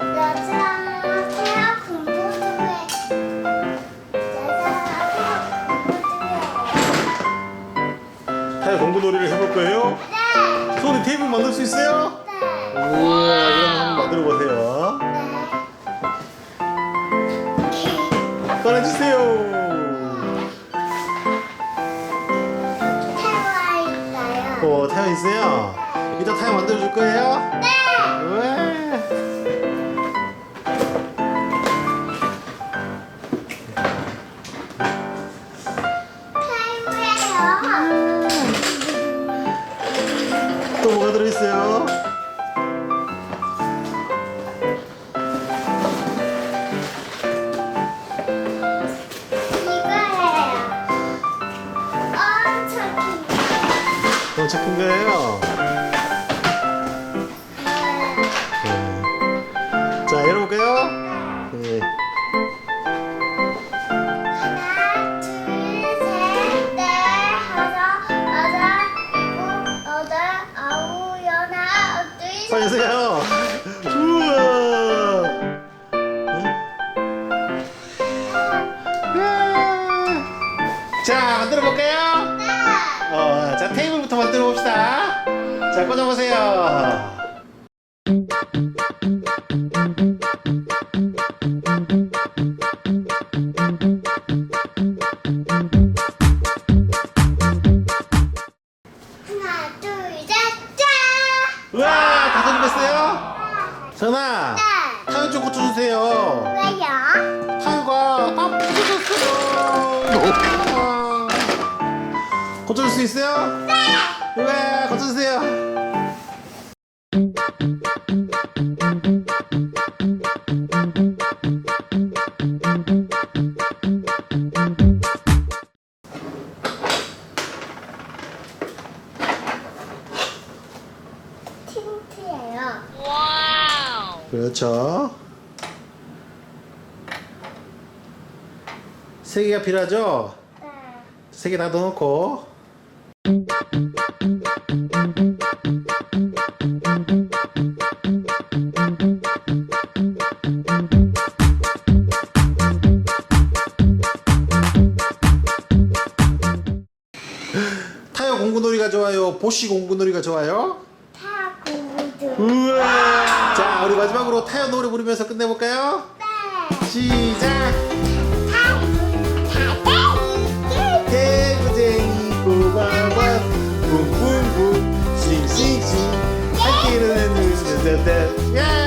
여자랑 태아 공부중에 여자랑 태아 공부중에 타요 공부 놀이를 해볼 거예요? 네! 소리 테이블 만들 수 있어요? 네! 우와 그럼 한번 만들어 보세요. 네! 꺼내주세요. 태아 있어요. 어 타요 있어요. 이따 타요 만들어 줄 거예요? 네! 왜? 뭐가 들어있어요? 이거예요. 엄청 큰 거. 엄청 큰 거예요. 둘, 빨리 세요. 우와. 네. 자 만들어 볼까요? 넷. 어, 자 테이블부터 만들어 봅시다. 자 꽂아보세요. 하나, 둘, 셋, 짠! 우와 다 손님했어요? 전아 네. 타요 좀 꽂혀주세요. 왜요? 타요가 다 부서졌어요. 고쳐줄 수 있어요? 네. 우와 고쳐주세요. 틴트예요. 그렇죠. 세 개가 필요하죠? 네. 세 개 다 넣어놓고 타요 공구놀이가 좋아요? 보시 공구놀이가 좋아요? 타고 우드. 우리 마지막으로 타요 노래 부르면서 끝내볼까요? 네. 시작! 개구쟁이 붕붕붕 싱싱싱 함께는 해는 예!